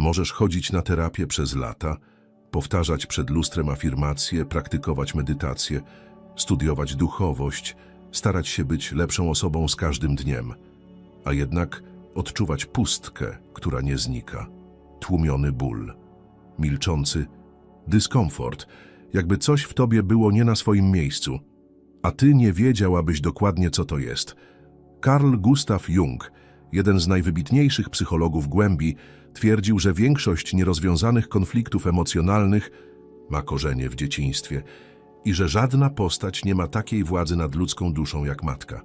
Możesz chodzić na terapię przez lata, powtarzać przed lustrem afirmacje, praktykować medytację, studiować duchowość, starać się być lepszą osobą z każdym dniem, a jednak odczuwać pustkę, która nie znika, tłumiony ból, milczący dyskomfort, jakby coś w tobie było nie na swoim miejscu, a ty nie wiedziałabyś dokładnie, co to jest. Carl Gustav Jung, jeden z najwybitniejszych psychologów głębi, twierdził, że większość nierozwiązanych konfliktów emocjonalnych ma korzenie w dzieciństwie i że żadna postać nie ma takiej władzy nad ludzką duszą jak matka.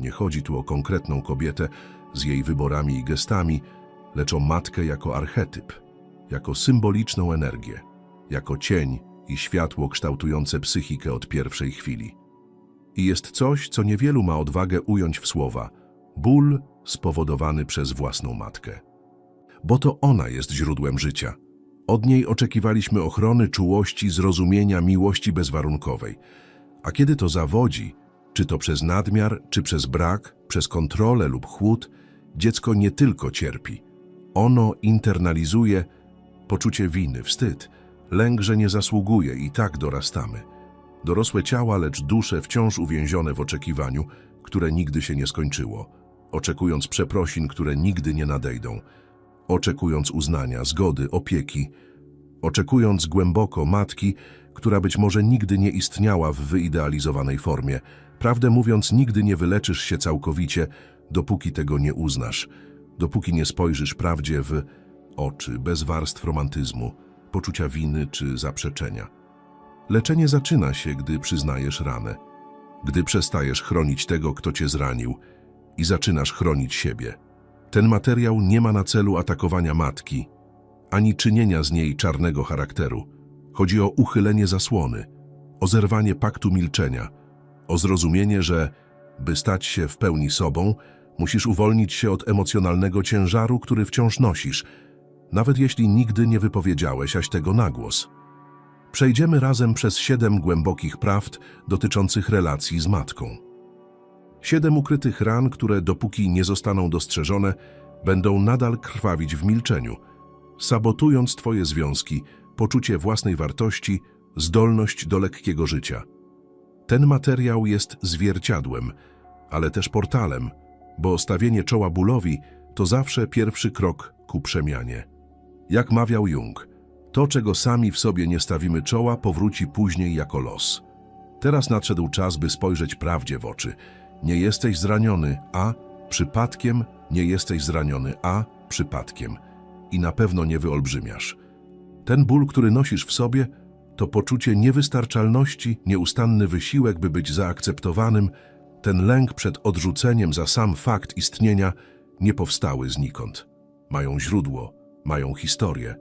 Nie chodzi tu o konkretną kobietę z jej wyborami i gestami, lecz o matkę jako archetyp, jako symboliczną energię, jako cień i światło kształtujące psychikę od pierwszej chwili. I jest coś, co niewielu ma odwagę ująć w słowa ból spowodowany przez własną matkę. Bo to ona jest źródłem życia. Od niej oczekiwaliśmy ochrony, czułości, zrozumienia, miłości bezwarunkowej. A kiedy to zawodzi, czy to przez nadmiar, czy przez brak, przez kontrolę lub chłód, dziecko nie tylko cierpi. Ono internalizuje poczucie winy, wstyd, lęk, że nie zasługuje i tak dorastamy. Dorosłe ciała, lecz dusze wciąż uwięzione w oczekiwaniu, które nigdy się nie skończyło, oczekując przeprosin, które nigdy nie nadejdą, oczekując uznania, zgody, opieki, oczekując głęboko matki, która być może nigdy nie istniała w wyidealizowanej formie. Prawdę mówiąc, nigdy nie wyleczysz się całkowicie, dopóki tego nie uznasz, dopóki nie spojrzysz prawdzie w oczy, bez warstw romantyzmu, poczucia winy czy zaprzeczenia. Leczenie zaczyna się, gdy przyznajesz ranę, gdy przestajesz chronić tego, kto cię zranił i zaczynasz chronić siebie. Ten materiał nie ma na celu atakowania matki, ani czynienia z niej czarnego charakteru. Chodzi o uchylenie zasłony, o zerwanie paktu milczenia, o zrozumienie, że by stać się w pełni sobą, musisz uwolnić się od emocjonalnego ciężaru, który wciąż nosisz, nawet jeśli nigdy nie wypowiedziałeś tego na głos. Przejdziemy razem przez siedem głębokich prawd dotyczących relacji z matką. Siedem ukrytych ran, które dopóki nie zostaną dostrzeżone, będą nadal krwawić w milczeniu, sabotując Twoje związki, poczucie własnej wartości, zdolność do lekkiego życia. Ten materiał jest zwierciadłem, ale też portalem, bo stawienie czoła bólowi to zawsze pierwszy krok ku przemianie. Jak mawiał Jung, to, czego sami w sobie nie stawimy czoła, powróci później jako los. Teraz nadszedł czas, by spojrzeć prawdzie w oczy. Nie jesteś zraniony, a przypadkiem nie jesteś zraniony, a przypadkiem. I na pewno nie wyolbrzymiasz. Ten ból, który nosisz w sobie, to poczucie niewystarczalności, nieustanny wysiłek, by być zaakceptowanym, ten lęk przed odrzuceniem za sam fakt istnienia nie powstały znikąd. Mają źródło, mają historię.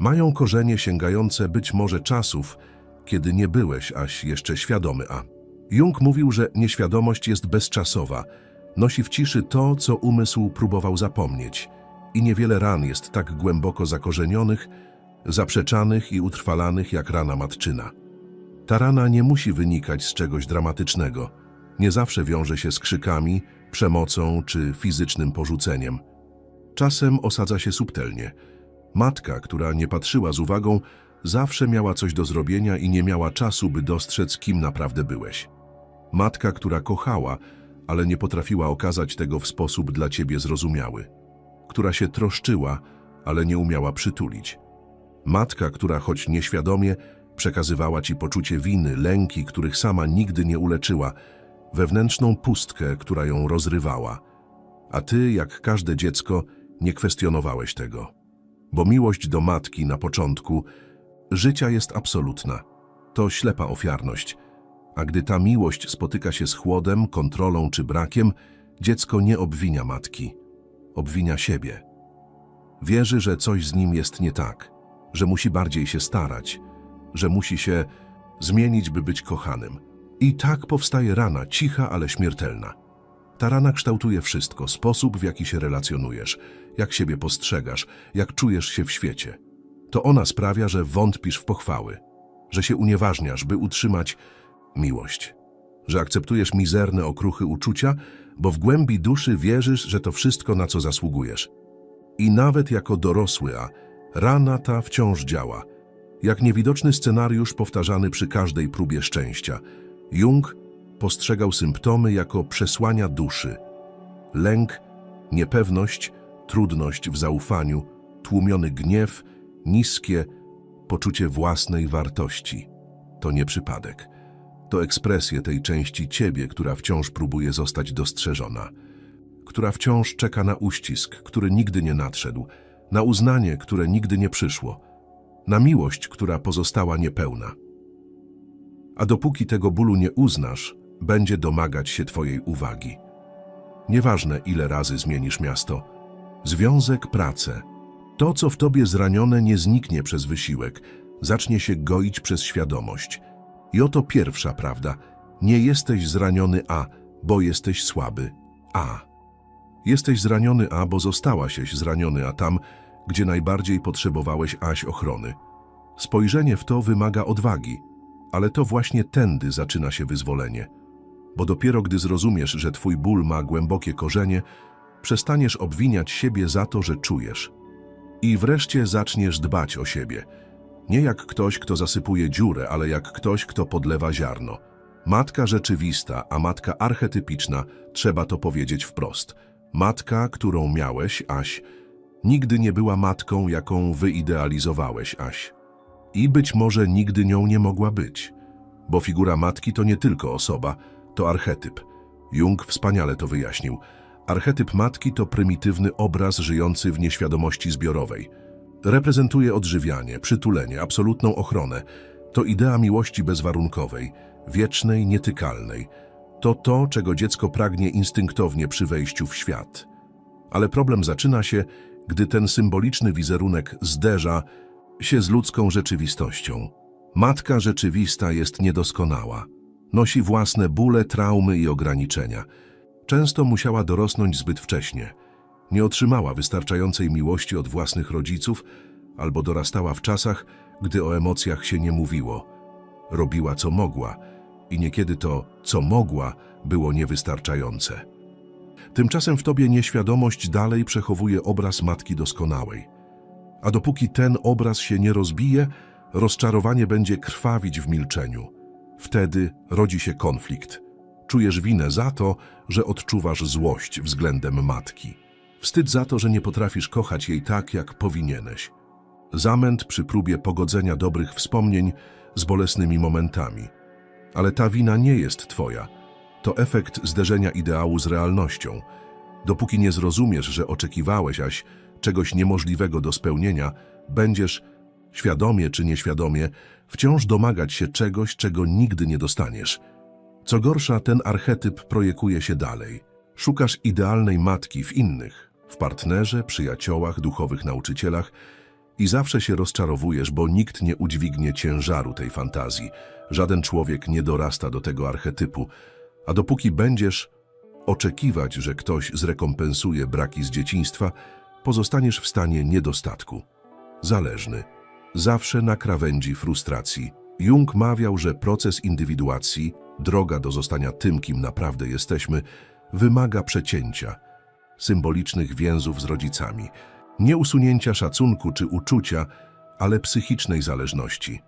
Mają korzenie sięgające być może czasów, kiedy nie byłeś aż jeszcze świadomy A. Jung mówił, że nieświadomość jest bezczasowa, nosi w ciszy to, co umysł próbował zapomnieć i niewiele ran jest tak głęboko zakorzenionych, zaprzeczanych i utrwalanych jak rana matczyna. Ta rana nie musi wynikać z czegoś dramatycznego, nie zawsze wiąże się z krzykami, przemocą czy fizycznym porzuceniem. Czasem osadza się subtelnie. Matka, która nie patrzyła z uwagą, zawsze miała coś do zrobienia i nie miała czasu, by dostrzec, kim naprawdę byłeś. Matka, która kochała, ale nie potrafiła okazać tego w sposób dla ciebie zrozumiały. Która się troszczyła, ale nie umiała przytulić. Matka, która choć nieświadomie przekazywała ci poczucie winy, lęki, których sama nigdy nie uleczyła, wewnętrzną pustkę, która ją rozrywała. A ty, jak każde dziecko, nie kwestionowałeś tego. Bo miłość do matki na początku życia jest absolutna. To ślepa ofiarność. A gdy ta miłość spotyka się z chłodem, kontrolą czy brakiem, dziecko nie obwinia matki. Obwinia siebie. Wierzy, że coś z nim jest nie tak, że musi bardziej się starać, że musi się zmienić, by być kochanym. I tak powstaje rana, cicha, ale śmiertelna. Ta rana kształtuje wszystko, sposób, w jaki się relacjonujesz, jak siebie postrzegasz, jak czujesz się w świecie. To ona sprawia, że wątpisz w pochwały, że się unieważniasz, by utrzymać miłość, że akceptujesz mizerne okruchy uczucia, bo w głębi duszy wierzysz, że to wszystko, na co zasługujesz. I nawet jako dorosły A, rana ta wciąż działa. Jak niewidoczny scenariusz powtarzany przy każdej próbie szczęścia. Jung postrzegał symptomy jako przesłania duszy. Lęk, niepewność, trudność w zaufaniu, tłumiony gniew, niskie poczucie własnej wartości. To nie przypadek. To ekspresje tej części ciebie, która wciąż próbuje zostać dostrzeżona, która wciąż czeka na uścisk, który nigdy nie nadszedł, na uznanie, które nigdy nie przyszło, na miłość, która pozostała niepełna. A dopóki tego bólu nie uznasz, będzie domagać się twojej uwagi. Nieważne, ile razy zmienisz miasto, związek, pracę. To, co w tobie zranione, nie zniknie przez wysiłek, zacznie się goić przez świadomość. I oto pierwsza prawda. Nie jesteś zraniony A, bo jesteś słaby A. Jesteś zraniony A, bo zostałaś zraniony A tam, gdzie najbardziej potrzebowałeś Aś ochrony. Spojrzenie w to wymaga odwagi, ale to właśnie tędy zaczyna się wyzwolenie. Bo dopiero gdy zrozumiesz, że twój ból ma głębokie korzenie, przestaniesz obwiniać siebie za to, że czujesz. I wreszcie zaczniesz dbać o siebie. Nie jak ktoś, kto zasypuje dziurę, ale jak ktoś, kto podlewa ziarno. Matka rzeczywista, a matka archetypiczna, trzeba to powiedzieć wprost. Matka, którą miałeś, Aś, nigdy nie była matką, jaką wyidealizowałeś, Aś. I być może nigdy nią nie mogła być. Bo figura matki to nie tylko osoba, to archetyp. Jung wspaniale to wyjaśnił. Archetyp matki to prymitywny obraz żyjący w nieświadomości zbiorowej. Reprezentuje odżywianie, przytulenie, absolutną ochronę. To idea miłości bezwarunkowej, wiecznej, nietykalnej. To to, czego dziecko pragnie instynktownie przy wejściu w świat. Ale problem zaczyna się, gdy ten symboliczny wizerunek zderza się z ludzką rzeczywistością. Matka rzeczywista jest niedoskonała. Nosi własne bóle, traumy i ograniczenia. Często musiała dorosnąć zbyt wcześnie. Nie otrzymała wystarczającej miłości od własnych rodziców albo dorastała w czasach, gdy o emocjach się nie mówiło. Robiła co mogła i niekiedy to, co mogła, było niewystarczające. Tymczasem w tobie nieświadomość dalej przechowuje obraz matki doskonałej. A dopóki ten obraz się nie rozbije, rozczarowanie będzie krwawić w milczeniu. Wtedy rodzi się konflikt. Czujesz winę za to, że odczuwasz złość względem matki. Wstyd za to, że nie potrafisz kochać jej tak, jak powinieneś. Zamęt przy próbie pogodzenia dobrych wspomnień z bolesnymi momentami. Ale ta wina nie jest twoja. To efekt zderzenia ideału z realnością. Dopóki nie zrozumiesz, że oczekiwałeś aś czegoś niemożliwego do spełnienia, będziesz, świadomie czy nieświadomie, wciąż domagać się czegoś, czego nigdy nie dostaniesz. Co gorsza, ten archetyp projekuje się dalej. Szukasz idealnej matki w innych, w partnerze, przyjaciołach, duchowych nauczycielach i zawsze się rozczarowujesz, bo nikt nie udźwignie ciężaru tej fantazji. Żaden człowiek nie dorasta do tego archetypu, a dopóki będziesz oczekiwać, że ktoś zrekompensuje braki z dzieciństwa, pozostaniesz w stanie niedostatku. Zależny. Zawsze na krawędzi frustracji. Jung mawiał, że proces indywiduacji, droga do zostania tym, kim naprawdę jesteśmy, wymaga przecięcia, symbolicznych więzów z rodzicami, nie usunięcia szacunku czy uczucia, ale psychicznej zależności.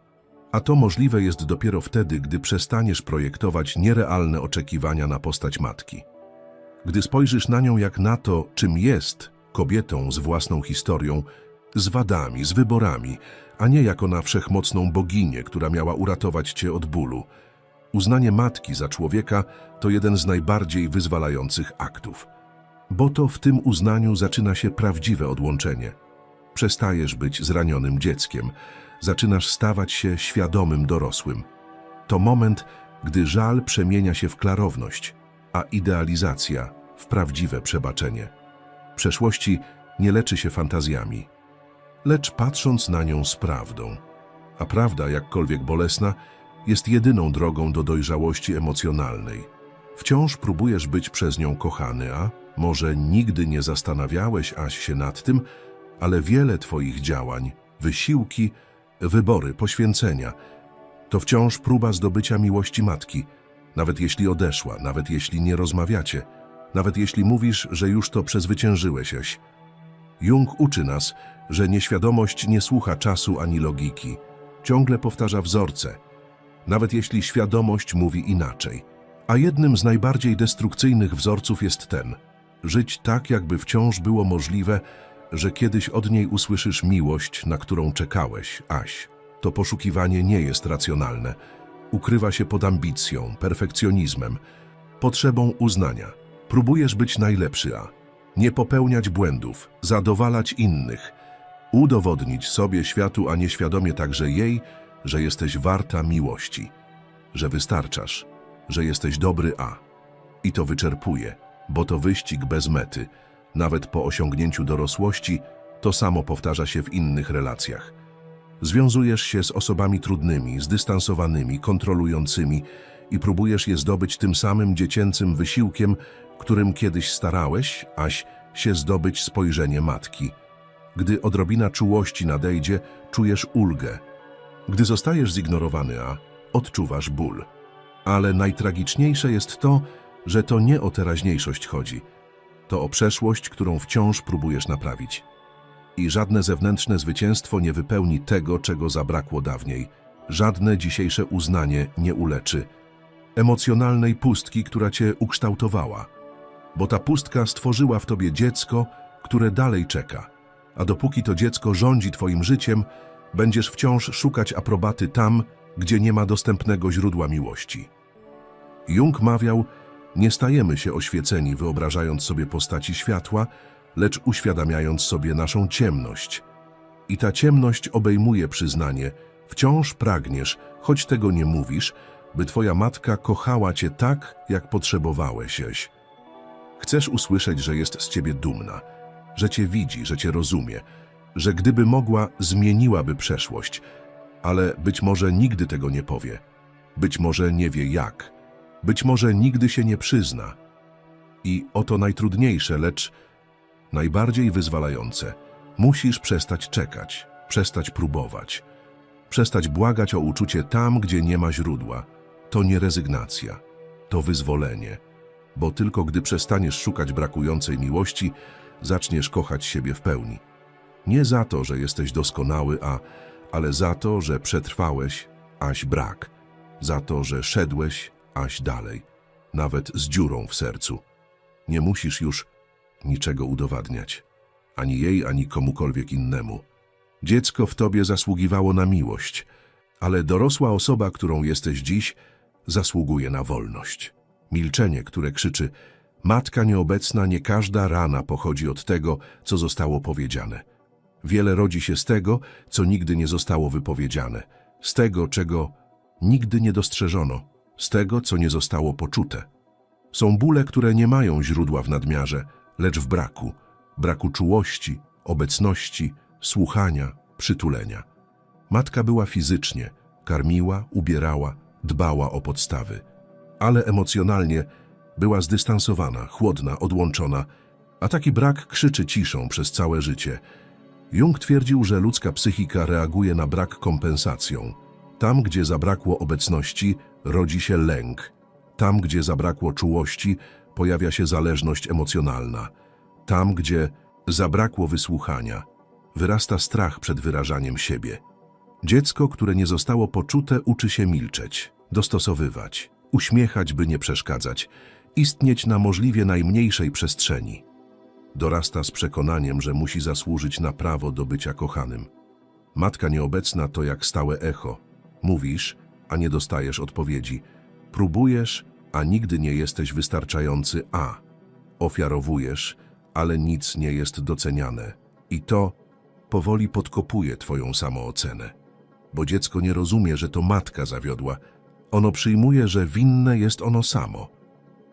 A to możliwe jest dopiero wtedy, gdy przestaniesz projektować nierealne oczekiwania na postać matki. Gdy spojrzysz na nią jak na to, czym jest, kobietą z własną historią, z wadami, z wyborami, a nie jako na wszechmocną boginię, która miała uratować cię od bólu. Uznanie matki za człowieka to jeden z najbardziej wyzwalających aktów. Bo to w tym uznaniu zaczyna się prawdziwe odłączenie. Przestajesz być zranionym dzieckiem, zaczynasz stawać się świadomym dorosłym. To moment, gdy żal przemienia się w klarowność, a idealizacja w prawdziwe przebaczenie. Przeszłości nie leczy się fantazjami, lecz patrząc na nią z prawdą. A prawda, jakkolwiek bolesna, jest jedyną drogą do dojrzałości emocjonalnej. Wciąż próbujesz być przez nią kochany, a może nigdy nie zastanawiałeś aś się nad tym, ale wiele twoich działań, wysiłki, wybory, poświęcenia to wciąż próba zdobycia miłości matki, nawet jeśli odeszła, nawet jeśli nie rozmawiacie, nawet jeśli mówisz, że już to przezwyciężyłeś. Eś. Jung uczy nas, że nieświadomość nie słucha czasu ani logiki. Ciągle powtarza wzorce, nawet jeśli świadomość mówi inaczej. A jednym z najbardziej destrukcyjnych wzorców jest ten: żyć tak, jakby wciąż było możliwe, że kiedyś od niej usłyszysz miłość, na którą czekałeś, Aś. To poszukiwanie nie jest racjonalne. Ukrywa się pod ambicją, perfekcjonizmem, potrzebą uznania. Próbujesz być najlepszy, a nie popełniać błędów, zadowalać innych, udowodnić sobie światu, a nieświadomie także jej, że jesteś warta miłości, że wystarczasz, że jesteś dobry, a i to wyczerpuje, bo to wyścig bez mety. Nawet po osiągnięciu dorosłości to samo powtarza się w innych relacjach. Związujesz się z osobami trudnymi, zdystansowanymi, kontrolującymi i próbujesz je zdobyć tym samym dziecięcym wysiłkiem, którym kiedyś starałeś, aś się zdobyć spojrzenie matki. Gdy odrobina czułości nadejdzie, czujesz ulgę. Gdy zostajesz zignorowany, a odczuwasz ból. Ale najtragiczniejsze jest to, że to nie o teraźniejszość chodzi. To o przeszłość, którą wciąż próbujesz naprawić. I żadne zewnętrzne zwycięstwo nie wypełni tego, czego zabrakło dawniej. Żadne dzisiejsze uznanie nie uleczy emocjonalnej pustki, która cię ukształtowała. Bo ta pustka stworzyła w tobie dziecko, które dalej czeka. A dopóki to dziecko rządzi twoim życiem, będziesz wciąż szukać aprobaty tam, gdzie nie ma dostępnego źródła miłości. Jung mawiał, nie stajemy się oświeceni wyobrażając sobie postaci światła, lecz uświadamiając sobie naszą ciemność. I ta ciemność obejmuje przyznanie, wciąż pragniesz, choć tego nie mówisz, by twoja matka kochała cię tak, jak potrzebowałeś. Chcesz usłyszeć, że jest z ciebie dumna, że cię widzi, że cię rozumie, że gdyby mogła, zmieniłaby przeszłość, ale być może nigdy tego nie powie. Być może nie wie jak. Być może nigdy się nie przyzna. I oto najtrudniejsze, lecz najbardziej wyzwalające. Musisz przestać czekać, przestać próbować, przestać błagać o uczucie tam, gdzie nie ma źródła. To nie rezygnacja, to wyzwolenie. Bo tylko gdy przestaniesz szukać brakującej miłości, zaczniesz kochać siebie w pełni. Nie za to, że jesteś doskonały, a ale za to, że przetrwałeś, aś brak, za to, że szedłeś, aś dalej, nawet z dziurą w sercu. Nie musisz już niczego udowadniać, ani jej, ani komukolwiek innemu. Dziecko w tobie zasługiwało na miłość, ale dorosła osoba, którą jesteś dziś, zasługuje na wolność. Milczenie, które krzyczy Matka nieobecna, nie każda rana pochodzi od tego, co zostało powiedziane. Wiele rodzi się z tego, co nigdy nie zostało wypowiedziane, z tego, czego nigdy nie dostrzeżono, z tego, co nie zostało poczute. Są bóle, które nie mają źródła w nadmiarze, lecz w braku, braku czułości, obecności, słuchania, przytulenia. Matka była fizycznie, karmiła, ubierała, dbała o podstawy, ale emocjonalnie była zdystansowana, chłodna, odłączona, a taki brak krzyczy ciszą przez całe życie. Jung twierdził, że ludzka psychika reaguje na brak kompensacją. Tam, gdzie zabrakło obecności, rodzi się lęk. Tam, gdzie zabrakło czułości, pojawia się zależność emocjonalna. Tam, gdzie zabrakło wysłuchania, wyrasta strach przed wyrażaniem siebie. Dziecko, które nie zostało poczute, uczy się milczeć, dostosowywać, uśmiechać, by nie przeszkadzać, istnieć na możliwie najmniejszej przestrzeni. Dorasta z przekonaniem, że musi zasłużyć na prawo do bycia kochanym. Matka nieobecna to jak stałe echo. Mówisz, a nie dostajesz odpowiedzi. Próbujesz, a nigdy nie jesteś wystarczający, a ofiarowujesz, ale nic nie jest doceniane. I to powoli podkopuje twoją samoocenę. Bo dziecko nie rozumie, że to matka zawiodła. Ono przyjmuje, że winne jest ono samo.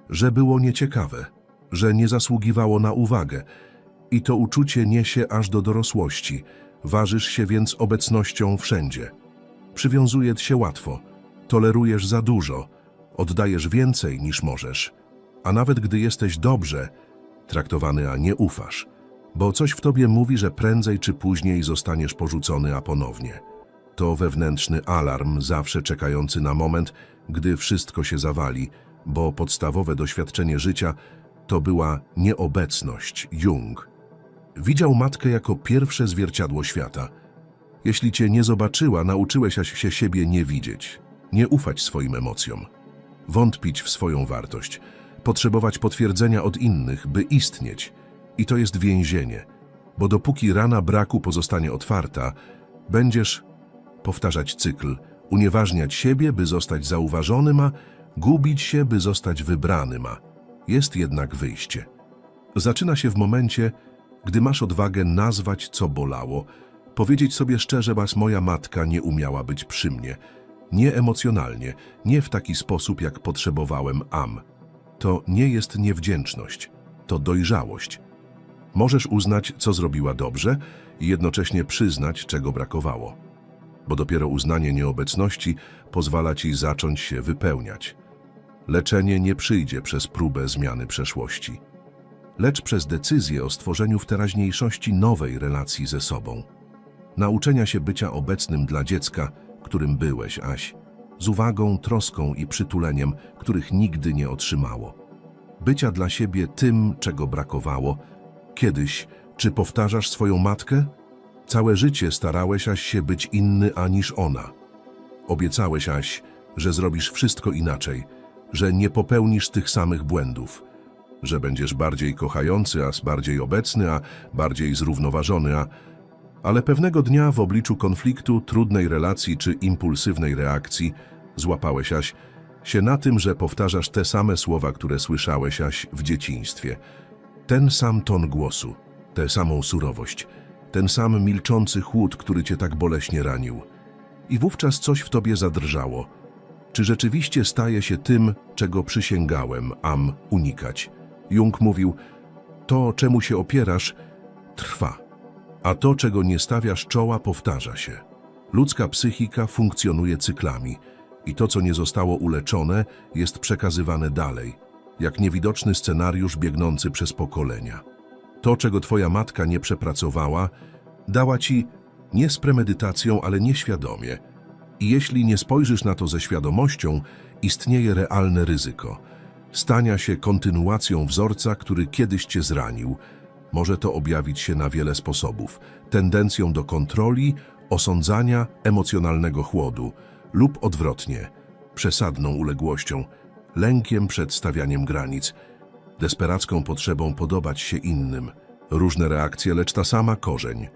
Że było nieciekawe, że nie zasługiwało na uwagę. I to uczucie niesie aż do dorosłości. Ważysz się więc obecnością wszędzie. Przywiązuje się łatwo. Tolerujesz za dużo. Oddajesz więcej niż możesz. A nawet gdy jesteś dobrze traktowany, a nie ufasz, bo coś w tobie mówi, że prędzej czy później zostaniesz porzucony, a ponownie. To wewnętrzny alarm, zawsze czekający na moment, gdy wszystko się zawali, bo podstawowe doświadczenie życia to była nieobecność Jung. Widział matkę jako pierwsze zwierciadło świata. Jeśli cię nie zobaczyła, nauczyłeś się siebie nie widzieć, nie ufać swoim emocjom, wątpić w swoją wartość, potrzebować potwierdzenia od innych, by istnieć. I to jest więzienie, bo dopóki rana braku pozostanie otwarta, będziesz powtarzać cykl, unieważniać siebie, by zostać zauważonym, a gubić się, by zostać wybranym, a jest jednak wyjście. Zaczyna się w momencie, gdy masz odwagę nazwać, co bolało, powiedzieć sobie szczerze, was moja matka nie umiała być przy mnie, nie emocjonalnie, nie w taki sposób, jak potrzebowałem am. To nie jest niewdzięczność, to dojrzałość. Możesz uznać, co zrobiła dobrze i jednocześnie przyznać, czego brakowało. Bo dopiero uznanie nieobecności pozwala ci zacząć się wypełniać. Leczenie nie przyjdzie przez próbę zmiany przeszłości, lecz przez decyzję o stworzeniu w teraźniejszości nowej relacji ze sobą. Nauczenia się bycia obecnym dla dziecka, którym byłeś, Aś, z uwagą, troską i przytuleniem, których nigdy nie otrzymało. Bycia dla siebie tym, czego brakowało. Kiedyś, czy powtarzasz swoją matkę? Całe życie starałeś Aś się być inny aniż ona. Obiecałeś Aś, że zrobisz wszystko inaczej, że nie popełnisz tych samych błędów, że będziesz bardziej kochający, a bardziej obecny, a bardziej zrównoważony, a... Ale pewnego dnia w obliczu konfliktu, trudnej relacji czy impulsywnej reakcji złapałeś Aś się na tym, że powtarzasz te same słowa, które słyszałeś Aś w dzieciństwie. Ten sam ton głosu, tę samą surowość, ten sam milczący chłód, który cię tak boleśnie ranił. I wówczas coś w tobie zadrżało. Czy rzeczywiście staje się tym, czego przysięgałem, am unikać? Jung mówił, to, czemu się opierasz, trwa, a to, czego nie stawiasz czoła, powtarza się. Ludzka psychika funkcjonuje cyklami i to, co nie zostało uleczone, jest przekazywane dalej, jak niewidoczny scenariusz biegnący przez pokolenia. To, czego twoja matka nie przepracowała, dała ci nie z premedytacją, ale nieświadomie. I jeśli nie spojrzysz na to ze świadomością, istnieje realne ryzyko stania się kontynuacją wzorca, który kiedyś cię zranił. Może to objawić się na wiele sposobów. Tendencją do kontroli, osądzania, emocjonalnego chłodu lub odwrotnie, przesadną uległością, lękiem przed stawianiem granic, desperacką potrzebą podobać się innym. Różne reakcje, lecz ta sama korzeń.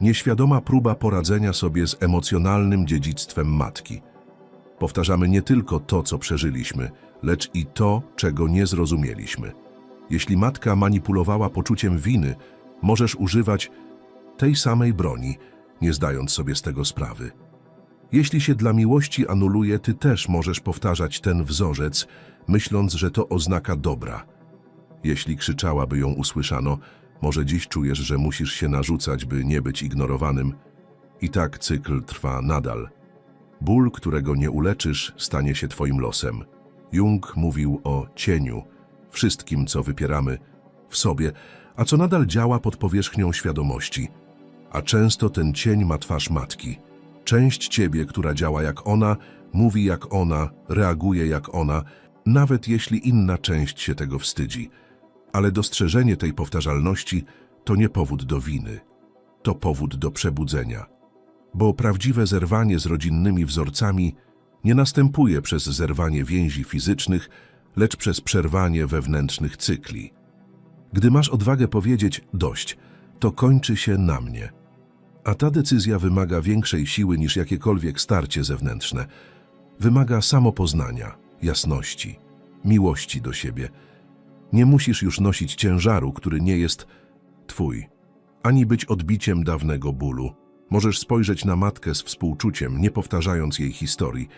Nieświadoma próba poradzenia sobie z emocjonalnym dziedzictwem matki. Powtarzamy nie tylko to, co przeżyliśmy, lecz i to, czego nie zrozumieliśmy. Jeśli matka manipulowała poczuciem winy, możesz używać tej samej broni, nie zdając sobie z tego sprawy. Jeśli się dla miłości anuluje, ty też możesz powtarzać ten wzorzec, myśląc, że to oznaka dobra. Jeśli krzyczała, by ją usłyszano, może dziś czujesz, że musisz się narzucać, by nie być ignorowanym. I tak cykl trwa nadal. Ból, którego nie uleczysz, stanie się twoim losem. Jung mówił o cieniu, wszystkim, co wypieramy w sobie, a co nadal działa pod powierzchnią świadomości. A często ten cień ma twarz matki. Część ciebie, która działa jak ona, mówi jak ona, reaguje jak ona, nawet jeśli inna część się tego wstydzi. Ale dostrzeżenie tej powtarzalności to nie powód do winy, to powód do przebudzenia. Bo prawdziwe zerwanie z rodzinnymi wzorcami nie następuje przez zerwanie więzi fizycznych, lecz przez przerwanie wewnętrznych cykli. Gdy masz odwagę powiedzieć dość, to kończy się na mnie. A ta decyzja wymaga większej siły niż jakiekolwiek starcie zewnętrzne. Wymaga samopoznania, jasności, miłości do siebie. Nie musisz już nosić ciężaru, który nie jest twój, ani być odbiciem dawnego bólu. Możesz spojrzeć na matkę z współczuciem, nie powtarzając jej historii.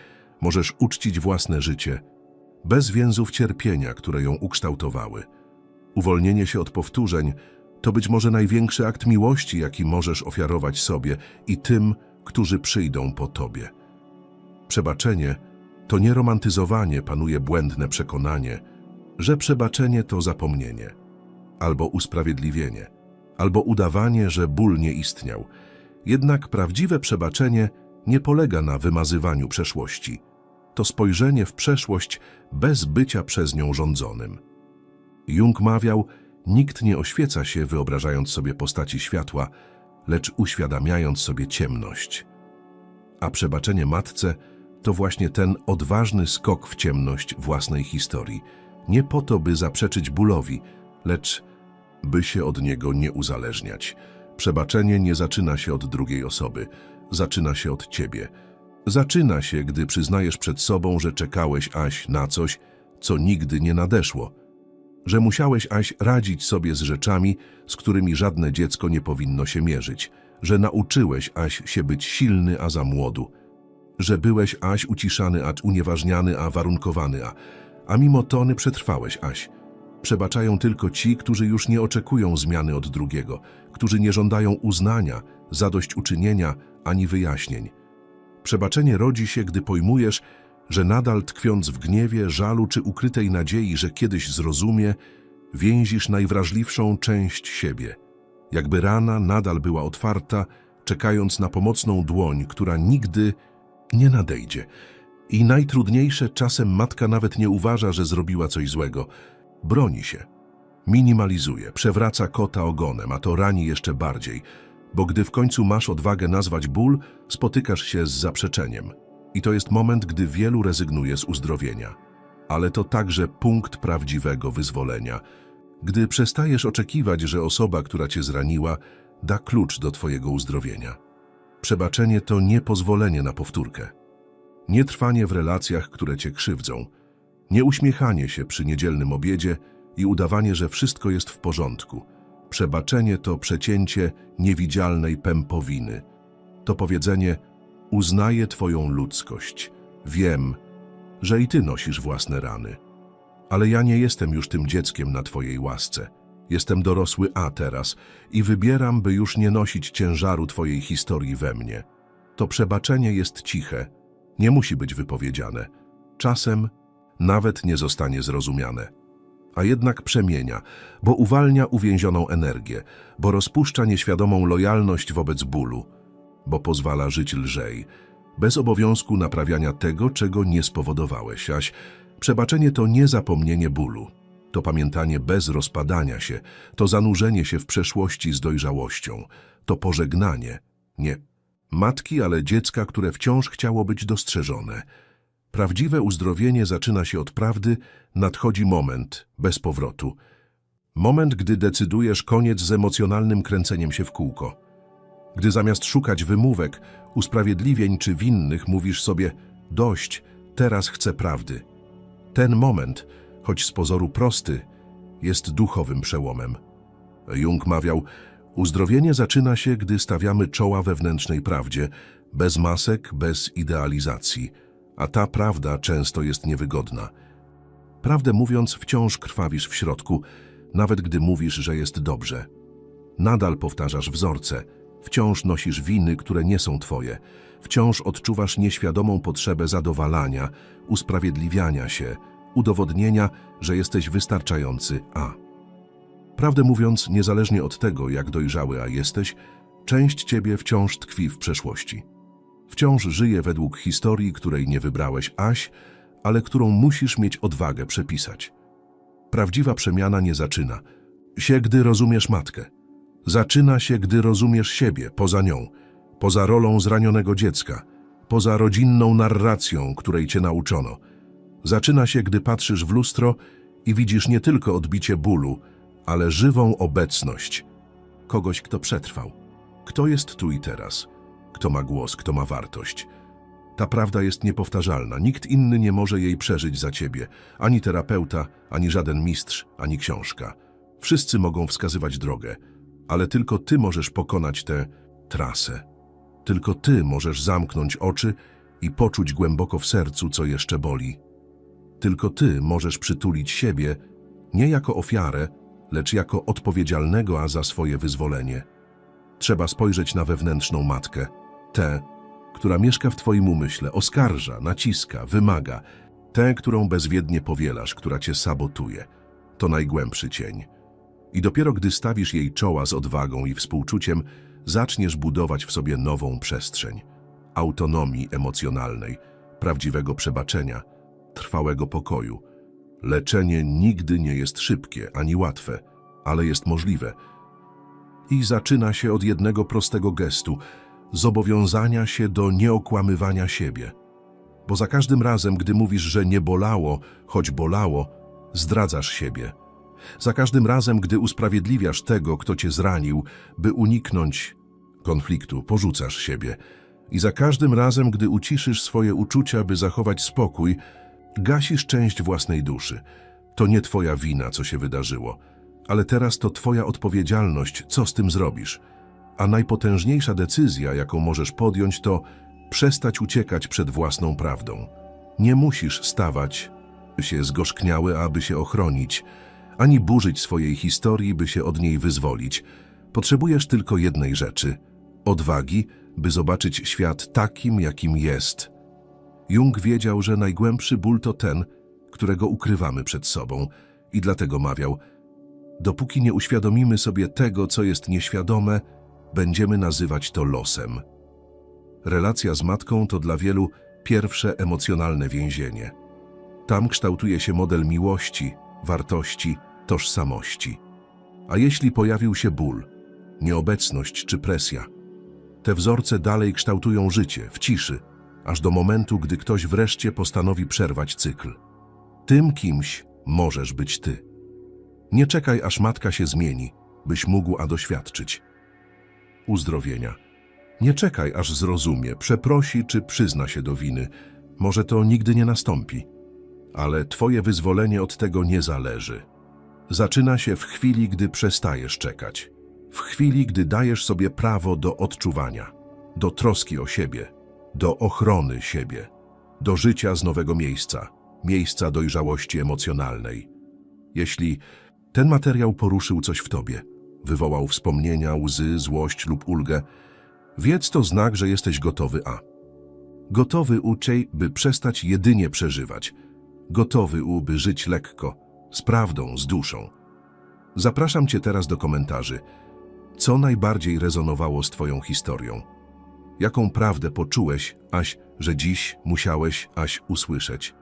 Możesz uczcić własne życie, bez więzów cierpienia, które ją ukształtowały. Uwolnienie się od powtórzeń to być może największy akt miłości, jaki możesz ofiarować sobie i tym, którzy przyjdą po tobie. Przebaczenie to nie romantyzowanie, panuje błędne przekonanie, że przebaczenie to zapomnienie, albo usprawiedliwienie, albo udawanie, że ból nie istniał. Jednak prawdziwe przebaczenie nie polega na wymazywaniu przeszłości. To spojrzenie w przeszłość bez bycia przez nią rządzonym. Jung mawiał, Nikt nie oświeca się, wyobrażając sobie postaci światła, lecz uświadamiając sobie ciemność. A przebaczenie matce to właśnie ten odważny skok w ciemność własnej historii. Nie po to, by zaprzeczyć bólowi, lecz by się od niego nie uzależniać. Przebaczenie nie zaczyna się od drugiej osoby, zaczyna się od ciebie. Zaczyna się, gdy przyznajesz przed sobą, że czekałeś aś na coś, co nigdy nie nadeszło. Że musiałeś aś radzić sobie z rzeczami, z którymi żadne dziecko nie powinno się mierzyć. Że nauczyłeś aś się być silny, a za młodu. Że byłeś aś uciszany, acz unieważniany, a warunkowany, a, a mimo tony przetrwałeś aś. Przebaczają tylko ci, którzy już nie oczekują zmiany od drugiego, którzy nie żądają uznania, zadośćuczynienia ani wyjaśnień. Przebaczenie rodzi się, gdy pojmujesz, że nadal tkwiąc w gniewie, żalu czy ukrytej nadziei, że kiedyś zrozumie, więzisz najwrażliwszą część siebie. Jakby rana nadal była otwarta, czekając na pomocną dłoń, która nigdy nie nadejdzie. I najtrudniejsze czasem matka nawet nie uważa, że zrobiła coś złego. Broni się. Minimalizuje, przewraca kota ogonem, a to rani jeszcze bardziej, bo gdy w końcu masz odwagę nazwać ból, spotykasz się z zaprzeczeniem. I to jest moment, gdy wielu rezygnuje z uzdrowienia. Ale to także punkt prawdziwego wyzwolenia. Gdy przestajesz oczekiwać, że osoba, która cię zraniła, da klucz do twojego uzdrowienia. Przebaczenie to nie pozwolenie na powtórkę. Nie trwanie w relacjach, które cię krzywdzą. Nie uśmiechanie się przy niedzielnym obiedzie i udawanie, że wszystko jest w porządku. Przebaczenie to przecięcie niewidzialnej pępowiny. To powiedzenie uznaję Twoją ludzkość. Wiem, że i Ty nosisz własne rany. Ale ja nie jestem już tym dzieckiem na Twojej łasce. Jestem dorosły A teraz i wybieram, by już nie nosić ciężaru Twojej historii we mnie. To przebaczenie jest ciche, nie musi być wypowiedziane. Czasem nawet nie zostanie zrozumiane. A jednak przemienia, bo uwalnia uwięzioną energię, bo rozpuszcza nieświadomą lojalność wobec bólu, bo pozwala żyć lżej, bez obowiązku naprawiania tego, czego nie spowodowałeś, aś przebaczenie to nie zapomnienie bólu, to pamiętanie bez rozpadania się, to zanurzenie się w przeszłości z dojrzałością, to pożegnanie, nie matki, ale dziecka, które wciąż chciało być dostrzeżone. Prawdziwe uzdrowienie zaczyna się od prawdy, nadchodzi moment, bez powrotu. Moment, gdy decydujesz koniec z emocjonalnym kręceniem się w kółko. Gdy zamiast szukać wymówek, usprawiedliwień czy winnych, mówisz sobie dość, teraz chcę prawdy. Ten moment, choć z pozoru prosty, jest duchowym przełomem. Jung mawiał, uzdrowienie zaczyna się, gdy stawiamy czoła wewnętrznej prawdzie, bez masek, bez idealizacji, a ta prawda często jest niewygodna. Prawdę mówiąc, wciąż krwawisz w środku, nawet gdy mówisz, że jest dobrze. Nadal powtarzasz wzorce, wciąż nosisz winy, które nie są twoje, wciąż odczuwasz nieświadomą potrzebę zadowalania, usprawiedliwiania się, udowodnienia, że jesteś wystarczający A. Prawdę mówiąc, niezależnie od tego, jak dojrzały A jesteś, część ciebie wciąż tkwi w przeszłości. Wciąż żyje według historii, której nie wybrałeś Aś, ale którą musisz mieć odwagę przepisać. Prawdziwa przemiana nie zaczyna się, gdy rozumiesz matkę. Zaczyna się, gdy rozumiesz siebie poza nią, poza rolą zranionego dziecka, poza rodzinną narracją, której cię nauczono. Zaczyna się, gdy patrzysz w lustro i widzisz nie tylko odbicie bólu, ale żywą obecność kogoś, kto przetrwał. Kto jest tu i teraz? Kto ma głos, kto ma wartość? Ta prawda jest niepowtarzalna. Nikt inny nie może jej przeżyć za ciebie. Ani terapeuta, ani żaden mistrz, ani książka. Wszyscy mogą wskazywać drogę, ale tylko ty możesz pokonać tę trasę. Tylko ty możesz zamknąć oczy i poczuć głęboko w sercu, co jeszcze boli. Tylko ty możesz przytulić siebie nie jako ofiarę, lecz jako odpowiedzialnego za swoje wyzwolenie. Trzeba spojrzeć na wewnętrzną matkę, tę, która mieszka w twoim umyśle, oskarża, naciska, wymaga, tę, którą bezwiednie powielasz, która cię sabotuje. To najgłębszy cień. I dopiero gdy stawisz jej czoła z odwagą i współczuciem, zaczniesz budować w sobie nową przestrzeń autonomii emocjonalnej, prawdziwego przebaczenia, trwałego pokoju. Leczenie nigdy nie jest szybkie ani łatwe, ale jest możliwe. I zaczyna się od jednego prostego gestu zobowiązania się do nieokłamywania siebie. Bo za każdym razem, gdy mówisz, że nie bolało, choć bolało, zdradzasz siebie. Za każdym razem, gdy usprawiedliwiasz tego, kto cię zranił, by uniknąć konfliktu, porzucasz siebie. I za każdym razem, gdy uciszysz swoje uczucia, by zachować spokój, gasisz część własnej duszy. To nie twoja wina, co się wydarzyło, ale teraz to twoja odpowiedzialność, co z tym zrobisz. A najpotężniejsza decyzja, jaką możesz podjąć, to przestać uciekać przed własną prawdą. Nie musisz stawać się zgorzkniały, aby się ochronić, ani burzyć swojej historii, by się od niej wyzwolić. Potrzebujesz tylko jednej rzeczy odwagi, by zobaczyć świat takim, jakim jest. Jung wiedział, że najgłębszy ból to ten, którego ukrywamy przed sobą, i dlatego mawiał: Dopóki nie uświadomimy sobie tego, co jest nieświadome, będziemy nazywać to losem. Relacja z matką to dla wielu pierwsze emocjonalne więzienie. Tam kształtuje się model miłości, wartości, tożsamości. A jeśli pojawił się ból, nieobecność czy presja, te wzorce dalej kształtują życie w ciszy, aż do momentu, gdy ktoś wreszcie postanowi przerwać cykl. Tym kimś możesz być ty. Nie czekaj, aż matka się zmieni, byś mógł a doświadczyć uzdrowienia. Nie czekaj, aż zrozumie, przeprosi czy przyzna się do winy. Może to nigdy nie nastąpi. Ale twoje wyzwolenie od tego nie zależy. Zaczyna się w chwili, gdy przestajesz czekać. W chwili, gdy dajesz sobie prawo do odczuwania, do troski o siebie, do ochrony siebie, do życia z nowego miejsca, miejsca dojrzałości emocjonalnej. Jeśli ten materiał poruszył coś w tobie, wywołał wspomnienia, łzy, złość lub ulgę, wiedz to znak, że jesteś gotowy A. Gotowy uczej, by przestać jedynie przeżywać. Gotowy u, by żyć lekko, z prawdą, z duszą. Zapraszam Cię teraz do komentarzy. Co najbardziej rezonowało z Twoją historią? Jaką prawdę poczułeś, aś, że dziś musiałeś, aś usłyszeć?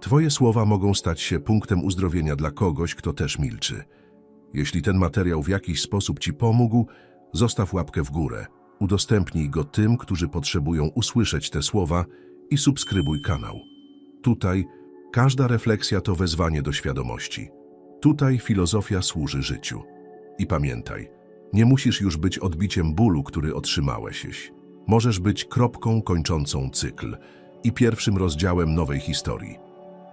Twoje słowa mogą stać się punktem uzdrowienia dla kogoś, kto też milczy. Jeśli ten materiał w jakiś sposób Ci pomógł, zostaw łapkę w górę, udostępnij go tym, którzy potrzebują usłyszeć te słowa i subskrybuj kanał. Tutaj każda refleksja to wezwanie do świadomości. Tutaj filozofia służy życiu. I pamiętaj, nie musisz już być odbiciem bólu, który otrzymałeś. Możesz być kropką kończącą cykl i pierwszym rozdziałem nowej historii.